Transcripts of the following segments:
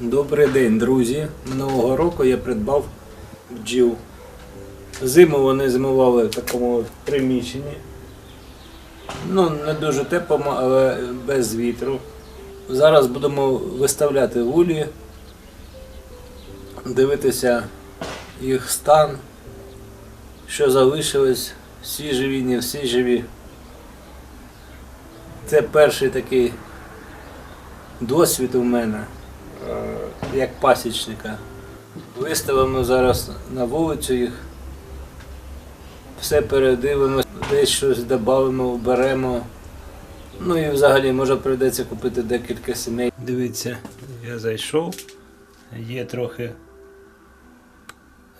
Добрий день, друзі. Минулого року я придбав бджіл. Зиму вони зимували в такому приміщенні. Ну, не дуже теплому, але без вітру. Зараз будемо виставляти вулі, дивитися їх стан, що залишилось, всі живі, не всі живі. Це перший такий досвід у мене як пасічника. Виставимо зараз на вулицю їх, все передивимося, десь щось додамо, вберемо. Ну і взагалі може прийдеться купити декілька сімей. Дивіться, я зайшов, є трохи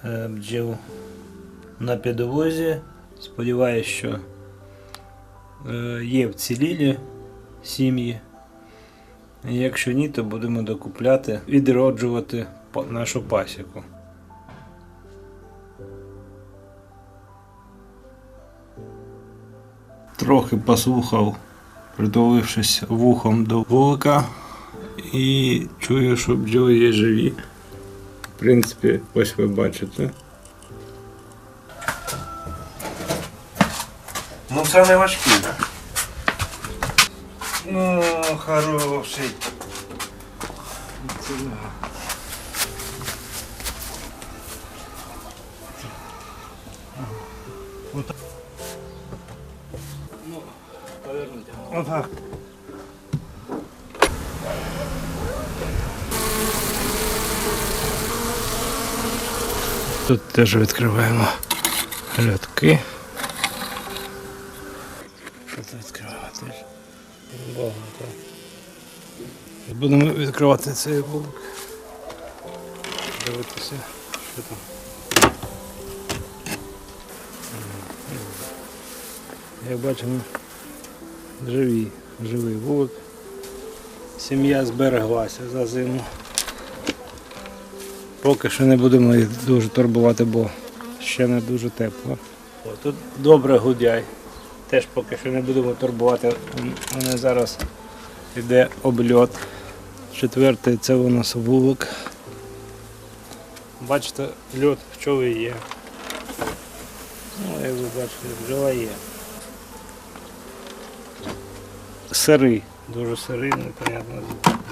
е, бджіл на підвозі. Сподіваюсь, що е, є вцілілі сім'ї. Якщо ні, то будемо докупляти, відроджувати нашу пасіку. Трохи послухав, притулившись вухом до вулика, і чую, що бджоли є живі. В принципі, ось ви бачите. Ну це не важкий. Ну, хороший. Ну, повернути. Отак. Тут теж відкриваємо льотки. Тут відкриваємо теж Багато. Будемо відкривати цей вулик. Дивитися, що там. Як бачимо, живі, живий вулик. Сім'я збереглася за зиму. Поки що не будемо їх дуже турбувати, бо ще не дуже тепло. О, тут добре гудяй. Теж поки що не будемо турбувати. У мене зараз йде обльот. Четвертий це у нас вулик. Бачите, льот пчоли є. Ну, як ви бачите, бджола є. Сирий, дуже сирий, непонятно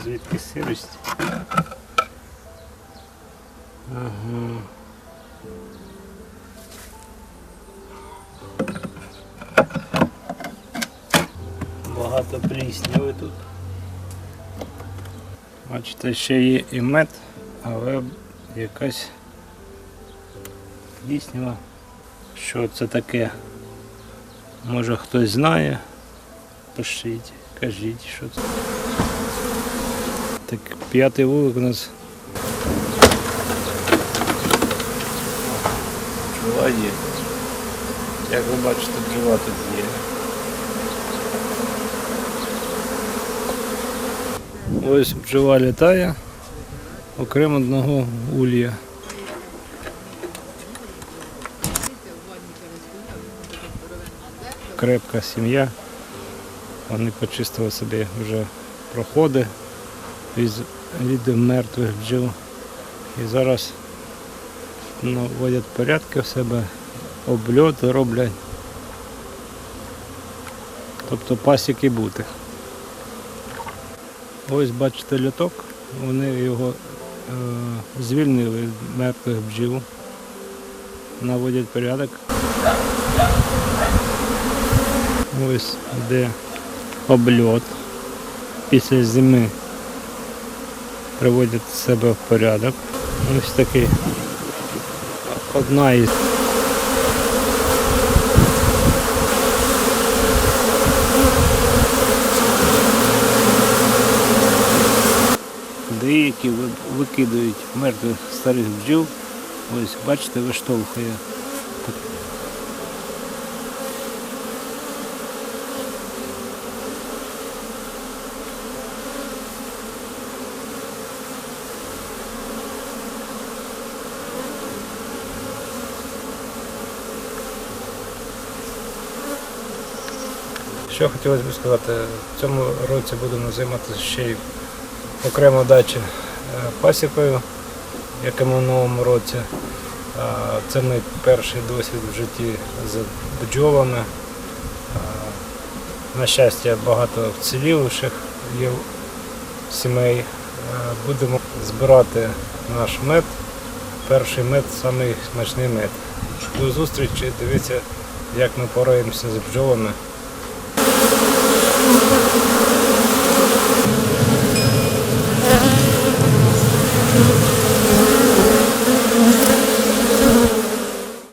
звідки сирість. Ага. Багато тут. Бачите, ще є і мед, але якась пліснява. Що це таке? Може хтось знає? Пишіть, кажіть, що це. Так, п'ятий вулик у нас Бджола є. Як ви бачите, бджола тут є. Ось бджола літає, окрім одного улья. Крепка сім'я. Вони почистили собі вже проходи від, від мертвих бджіл. І зараз наводять порядки в себе, обльоти роблять. Тобто пасіки бути. Ось бачите льоток, вони його е, звільнили від мертвих бджіл, наводять порядок. Ось де обльот. Після зими приводять себе в порядок. Ось такий одна із Ви- викидають мертвих старих бджіл. Ось, бачите, виштовхує. Що хотілося б сказати, в цьому році будемо займатися ще й окремо дачі пасікою, як і в минулому році. Це мій перший досвід в житті з бджолами. На щастя, багато вціліліших є сімей. Будемо збирати наш мед. Перший мед самий смачний мед. До зустрічі, дивіться, як ми пораємося з бджолами.